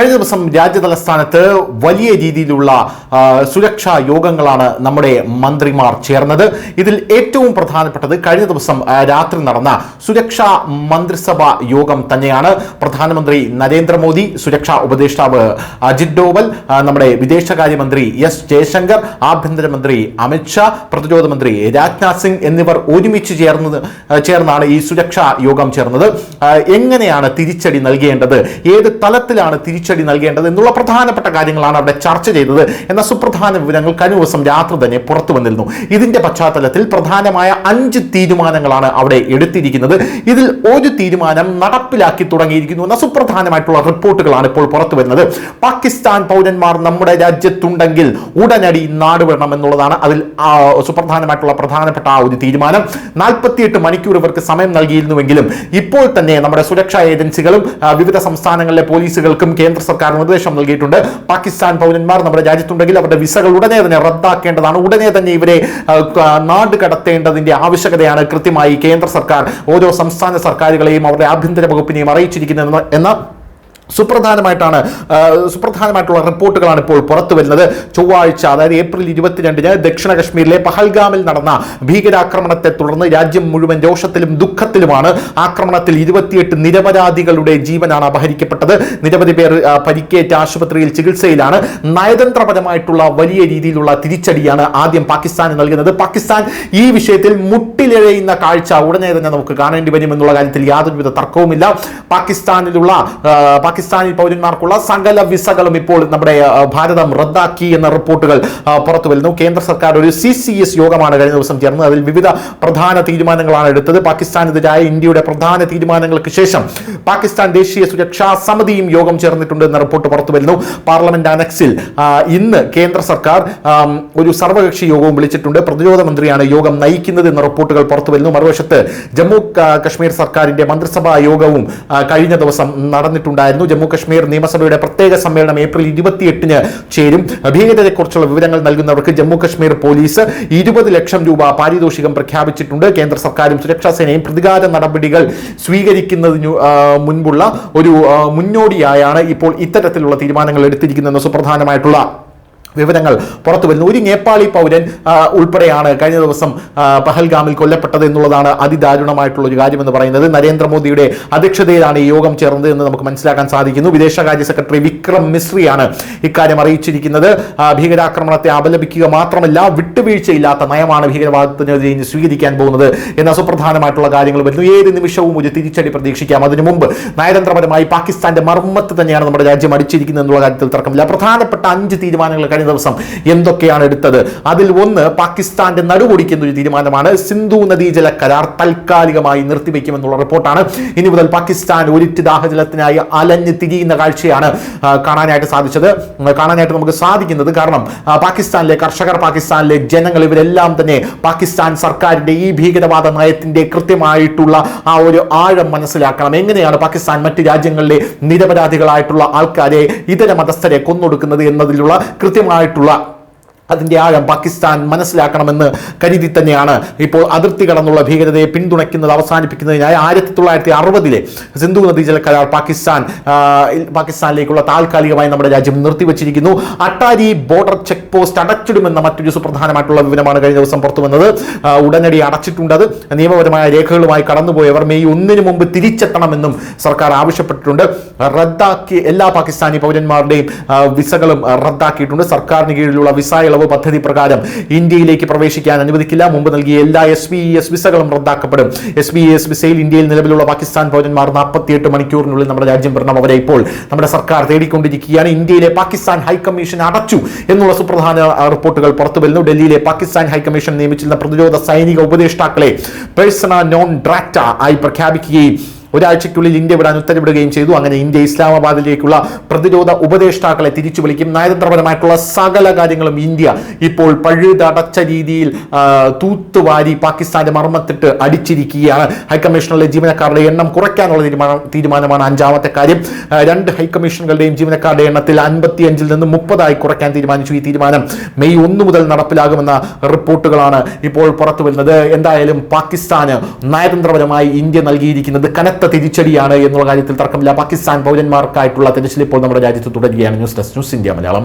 കഴിഞ്ഞ ദിവസം രാജ്യതലസ്ഥാനത്ത് വലിയ രീതിയിലുള്ള സുരക്ഷാ യോഗങ്ങളാണ് നമ്മുടെ മന്ത്രിമാർ ചേർന്നത്. ഇതിൽ ഏറ്റവും പ്രധാനപ്പെട്ടത് കഴിഞ്ഞ ദിവസം രാത്രി നടന്ന സുരക്ഷാ മന്ത്രിസഭ യോഗം തന്നെയാണ്. പ്രധാനമന്ത്രി നരേന്ദ്രമോദി സുരക്ഷാ ഉപദേഷ്ടാവ് അജിത് ഡോവൽ നമ്മുടെ വിദേശകാര്യമന്ത്രി എസ് ജയശങ്കർ ആഭ്യന്തരമന്ത്രി അമിത്ഷാ പ്രതിരോധ മന്ത്രി രാജ്നാഥ് സിംഗ് എന്നിവർ ഒരുമിച്ച് ചേർന്നത് ചേർന്നാണ് ഈ സുരക്ഷാ യോഗം ചേർന്നത്. എങ്ങനെയാണ് തിരിച്ചടി നൽകേണ്ടത്? ഏത് തലത്തിലാണ് തിരിച്ചടി നൽകേണ്ടത് എന്നുള്ള പ്രധാനപ്പെട്ട കാര്യങ്ങളാണ് അവിടെ ചർച്ച ചെയ്തത്. എന്ന സുപ്രധാന വിവരങ്ങൾ കഴിഞ്ഞ ദിവസം രാത്രി തന്നെ പുറത്തു വന്നിരുന്നു. ഇതിന്റെ പശ്ചാത്തലത്തിൽ പ്രധാനമായ അഞ്ച് തീരുമാനങ്ങളാണ് അവിടെ എടുത്തിരിക്കുന്നത്. ഇതിൽ ഒരു തീരുമാനം നടപ്പിലാക്കി തുടങ്ങിയിരിക്കുന്നു എന്ന സുപ്രധാനമായിട്ടുള്ള റിപ്പോർട്ടുകളാണ് ഇപ്പോൾ പുറത്തു വരുന്നത്. പാകിസ്ഥാൻ പൗരന്മാർ നമ്മുടെ രാജ്യത്തുണ്ടെങ്കിൽ ഉടനടി നാടുവിടണം എന്നുള്ളതാണ് അതിൽ സുപ്രധാനമായിട്ടുള്ള പ്രധാനപ്പെട്ട ആ ഒരു തീരുമാനം. നാൽപ്പത്തിയെട്ട് മണിക്കൂർ ഇവർക്ക് സമയം നൽകിയിരുന്നുവെങ്കിലും ഇപ്പോൾ തന്നെ നമ്മുടെ സുരക്ഷാ ഏജൻസികളും വിവിധ സംസ്ഥാനങ്ങളിലെ പോലീസുകൾക്കും കേന്ദ്ര സർക്കാർ നിർദ്ദേശം നൽകിയിട്ടുണ്ട്. പാകിസ്ഥാൻ പൗരന്മാർ നമ്മുടെ രാജ്യത്തുണ്ടെങ്കിൽ അവരുടെ വിസകൾ ഉടനെ തന്നെ റദ്ദാക്കേണ്ടതാണ്. ഉടനെ തന്നെ ഇവരെ നാട് കടത്തേണ്ടതിന്റെ ആവശ്യകതയാണ് കൃത്യമായി കേന്ദ്ര സർക്കാർ. ഓരോ സംസ്ഥാന സർക്കാരുകളെയും അവരുടെ ആഭ്യന്തര വകുപ്പിനെയും അറിയിച്ചിരിക്കുന്നത് എന്ന സുപ്രധാനമായിട്ടാണ് സുപ്രധാനമായിട്ടുള്ള റിപ്പോർട്ടുകളാണ് ഇപ്പോൾ പുറത്തു വരുന്നത്. ചൊവ്വാഴ്ച അതായത് ഏപ്രിൽ ഇരുപത്തിരണ്ടിന് ദക്ഷിണ കശ്മീരിലെ പഹൽഗാമിൽ നടന്ന ഭീകരാക്രമണത്തെ തുടർന്ന് രാജ്യം മുഴുവൻ രോഷത്തിലും ദുഃഖത്തിലുമാണ്. ആക്രമണത്തിൽ ഇരുപത്തിയെട്ട് നിരപരാധികളുടെ ജീവനാണ് അപഹരിക്കപ്പെട്ടത്. നിരവധി പേർ പരിക്കേറ്റ് ആശുപത്രിയിൽ ചികിത്സയിലാണ്. നയതന്ത്രപരമായിട്ടുള്ള വലിയ രീതിയിലുള്ള തിരിച്ചടിയാണ് ആദ്യം പാകിസ്ഥാന് നൽകുന്നത്. പാകിസ്ഥാൻ ഈ വിഷയത്തിൽ മുട്ടിലിഴയുന്ന കാഴ്ച ഉടനെ തന്നെ നമുക്ക് കാണേണ്ടി വരുമെന്നുള്ള കാര്യത്തിൽ യാതൊരുവിധ തർക്കവുമില്ല. പാകിസ്ഥാനിലുള്ള ആ, പാകിസ്ഥാനി പൗരന്മാർക്കുള്ള സകല വിസകളും ഇപ്പോൾ നമ്മുടെ ഭാരതം റദ്ദാക്കി എന്ന റിപ്പോർട്ടുകൾ പുറത്തു വരുന്നു. കേന്ദ്ര സർക്കാർ ഒരു സി സി എസ് യോഗമാണ് കഴിഞ്ഞ ദിവസം ചേർന്നത്. അതിൽ വിവിധ പ്രധാന തീരുമാനങ്ങളാണ് എടുത്തത്. പാകിസ്ഥാനെതിരായ ഇന്ത്യയുടെ പ്രധാന തീരുമാനങ്ങൾക്ക് ശേഷം പാകിസ്ഥാൻ ദേശീയ സുരക്ഷാ സമിതിയും യോഗം ചേർന്നിട്ടുണ്ട് എന്ന റിപ്പോർട്ട് പുറത്തു വരുന്നു. പാർലമെന്റ് അനക്സിൽ ഇന്ന് കേന്ദ്ര സർക്കാർ ഒരു സർവകക്ഷി യോഗവും വിളിച്ചിട്ടുണ്ട്. പ്രതിരോധ മന്ത്രിയാണ് യോഗം നയിക്കുന്നത് എന്ന റിപ്പോർട്ടുകൾ പുറത്തു വരുന്നു. മറുവശത്ത് ജമ്മു കശ്മീർ സർക്കാരിന്റെ മന്ത്രിസഭാ യോഗവും കഴിഞ്ഞ ദിവസം നടന്നിട്ടുണ്ടായിരുന്നു. ജമ്മു കശ്മീർ നിയമസഭയുടെ പ്രത്യേക സമ്മേളനം ഏപ്രിൽ ഇരുപത്തിയെട്ടിന് ചേരും. ഭീകരതയെക്കുറിച്ചുള്ള വിവരങ്ങൾ നൽകുന്നവർക്ക് ജമ്മു കശ്മീർ പോലീസ് ഇരുപത് ലക്ഷം രൂപ പാരിതോഷികം പ്രഖ്യാപിച്ചിട്ടുണ്ട്. കേന്ദ്ര സർക്കാരും സുരക്ഷാ സേനയും പ്രതികാര നടപടികൾ സ്വീകരിക്കുന്നതിന് മുൻപുള്ള ഒരു മുന്നോടിയായാണ് ഇപ്പോൾ ഇത്തരത്തിലുള്ള തീരുമാനങ്ങൾ എടുത്തിരിക്കുന്നതെന്ന് സുപ്രധാനമായിട്ടുള്ള വിവരങ്ങൾ പുറത്തു വരുന്നു. ഒരു നേപ്പാളി പൗരൻ ഉൾപ്പെടെയാണ് കഴിഞ്ഞ ദിവസം പഹൽഗാമിൽ കൊല്ലപ്പെട്ടത് എന്നുള്ളതാണ് അതിദാരുണമായിട്ടുള്ള ഒരു കാര്യമെന്ന് പറയുന്നത്. നരേന്ദ്രമോദിയുടെ അധ്യക്ഷതയിലാണ് ഈ യോഗം ചേർന്നത് എന്ന് നമുക്ക് മനസ്സിലാക്കാൻ സാധിക്കുന്നു. വിദേശകാര്യ സെക്രട്ടറി വിക്രം മിശ്രിയാണ് ഇക്കാര്യം അറിയിച്ചിരിക്കുന്നത്. ഭീകരാക്രമണത്തെ അപലപിക്കുക മാത്രമല്ല വിട്ടുവീഴ്ചയില്ലാത്ത നയമാണ് ഭീകരവാദത്തിനെതിരെ ഇനി സ്വീകരിക്കാൻ പോകുന്നത് എന്ന സുപ്രധാനമായിട്ടുള്ള കാര്യങ്ങൾ വരുന്നു. ഏത് നിമിഷവും ഒരു തിരിച്ചടി പ്രതീക്ഷിക്കാം. അതിനു മുമ്പ് നയതന്ത്രപരമായി പാകിസ്ഥാന്റെ മർമ്മത്ത് തന്നെയാണ് നമ്മുടെ രാജ്യം അടിച്ചിരിക്കുന്നത് എന്നുള്ള കാര്യത്തിൽ തർക്കമില്ല. പ്രധാനപ്പെട്ട അഞ്ച് തീരുമാനങ്ങൾ കഴിഞ്ഞ ദിവസം എന്തൊക്കെയാണ് എടുത്തത്? അതിൽ ഒന്ന് പാകിസ്ഥാന്റെ നടുപൊടിക്കുന്ന ഒരു തീരുമാനമാണ്. സിന്ധു നദീജല കരാർ താൽക്കാലികമായി നിർത്തിവെക്കുമെന്നുള്ള റിപ്പോർട്ടാണ്. ഇനി മുതൽ പാകിസ്ഥാൻ ഒരിറ്റ് ദാഹജലത്തിനായി അലഞ്ഞ് തിരിയുന്ന കാഴ്ചയാണ് കാണാനായിട്ട് സാധിച്ചത്. കാണാനായിട്ട് നമുക്ക് സാധിക്കുന്നത് കാരണം പാകിസ്ഥാനിലെ കർഷകർ പാകിസ്ഥാനിലെ ജനങ്ങൾ ഇവരെല്ലാം തന്നെ പാകിസ്ഥാൻ സർക്കാരിന്റെ ഈ ഭീകരവാദ നയത്തിന്റെ കൃത്യമായിട്ടുള്ള ആ ഒരു ആഴം മനസ്സിലാക്കണം. എങ്ങനെയാണ് പാകിസ്ഥാൻ മറ്റ് രാജ്യങ്ങളിലെ നിരപരാധികളായിട്ടുള്ള ആൾക്കാരെ ഇതര മതസ്ഥരെ കൊന്നൊടുക്കുന്നത് എന്നതിലുള്ള കൃത്യമായിട്ടുള്ള അതിന്റെ ആഴം പാകിസ്ഥാൻ മനസ്സിലാക്കണമെന്ന് കരുതി തന്നെയാണ്. ഇപ്പോൾ അതിർത്തി കടന്നുള്ള ഭീകരതയെ പിന്തുണയ്ക്കുന്നത് അവസാനിപ്പിക്കുന്നതിനായി ആയിരത്തി തൊള്ളായിരത്തി അറുപതിലെ സിന്ധു നദീജല കരാർ പാകിസ്ഥാൻ പാകിസ്ഥാനിലേക്കുള്ള താൽക്കാലികമായി നമ്മുടെ രാജ്യം നിർത്തിവച്ചിരിക്കുന്നു. അട്ടാരി ബോർഡർ ചെക്ക് പോസ്റ്റ് അടച്ചിടുമെന്ന മറ്റൊരു സുപ്രധാനമായിട്ടുള്ള വിവരമാണ് കഴിഞ്ഞ ദിവസം പുറത്തു വന്നത്. ഉടനടി അടച്ചിട്ടുണ്ട് അത് നിയമപരമായ രേഖകളുമായി കടന്നുപോയവർ മെയ് ഒന്നിന് മുമ്പ് തിരിച്ചെത്തണമെന്നും സർക്കാർ ആവശ്യപ്പെട്ടിട്ടുണ്ട്. റദ്ദാക്കി എല്ലാ പാകിസ്ഥാനി പൗരന്മാരുടെയും വിസകളും റദ്ദാക്കിയിട്ടുണ്ട്. സർക്കാരിന് കീഴിലുള്ള വിസ ഇളവ് പദ്ധതി പ്രകാരം ഇന്ത്യയിലേക്ക് പ്രവേശിക്കാൻ അനുവദിക്കില്ല. മുമ്പ് നൽകിയ എല്ലാ എസ് ബി എസ് വിസകളും റദ്ദാക്കപ്പെടും. എസ് ബി എസ് വിസയിൽ ഇന്ത്യയിൽ നിലവിലുള്ള പാകിസ്ഥാൻ പൗരന്മാർ നാൽപ്പത്തിയെട്ട് മണിക്കൂറിനുള്ളിൽ നമ്മുടെ രാജ്യം വരണം അവരെ ഇപ്പോൾ നമ്മുടെ സർക്കാർ തേടിക്കൊണ്ടിരിക്കുകയാണ്. ഇന്ത്യയിലെ പാകിസ്ഥാൻ ഹൈക്കമ്മീഷൻ അടച്ചു എന്നുള്ള സുപ്രധാന റിപ്പോർട്ടുകൾ പുറത്തു വരുന്നു. ഡൽഹിയിലെ പാകിസ്ഥാൻ ഹൈക്കമ്മീഷൻ നിയമിച്ചിരുന്ന പ്രതിരോധ സൈനിക ഉപദേഷ്ടാക്കളെ പേഴ്സണ നോൺ ഡ്രാറ്റ ആയി പ്രഖ്യാപിക്കുകയും ഒരാഴ്ചയ്ക്കുള്ളിൽ ഇന്ത്യ വിടാൻ ഉത്തരവിടുകയും ചെയ്തു. അങ്ങനെ ഇന്ത്യ ഇസ്ലാമാബാദിലേക്കുള്ള പ്രതിരോധ ഉപദേഷ്ടാക്കളെ തിരിച്ചു വിളിക്കും നയതന്ത്രപരമായിട്ടുള്ള സകല കാര്യങ്ങളും ഇന്ത്യ ഇപ്പോൾ പഴുതടച്ച രീതിയിൽ തൂത്തുവാരി പാകിസ്ഥാന്റെ മർമ്മത്തിട്ട് അടിച്ചിരിക്കുകയാണ്. ഹൈക്കമ്മീഷനിലെ ജീവനക്കാരുടെ എണ്ണം കുറയ്ക്കാനുള്ള തീരുമാനം തീരുമാനമാണ് അഞ്ചാമത്തെ കാര്യം. രണ്ട് ഹൈക്കമ്മീഷനുകളുടെയും ജീവനക്കാരുടെ എണ്ണത്തിൽ അൻപത്തിയഞ്ചിൽ നിന്ന് മുപ്പതായി കുറയ്ക്കാൻ തീരുമാനിച്ചു. ഈ തീരുമാനം മെയ് ഒന്ന് മുതൽ നടപ്പിലാകുമെന്ന റിപ്പോർട്ടുകളാണ് ഇപ്പോൾ പുറത്തു വരുന്നത് എന്തായാലും പാകിസ്ഥാന് നയതന്ത്രപരമായി ഇന്ത്യ നൽകിയിരിക്കുന്നത് കനത്ത കനത്ത തിരിച്ചടിയാണ് എന്നുള്ള കാര്യത്തിൽ തർക്കമില്ല. പാകിസ്ഥാൻ പൗരന്മാർക്കായിട്ടുള്ള തിരച്ചിൽ ഇപ്പോൾ നമ്മുടെ രാജ്യത്ത് തുടരുകയാണ്. News desk news India Malayalam.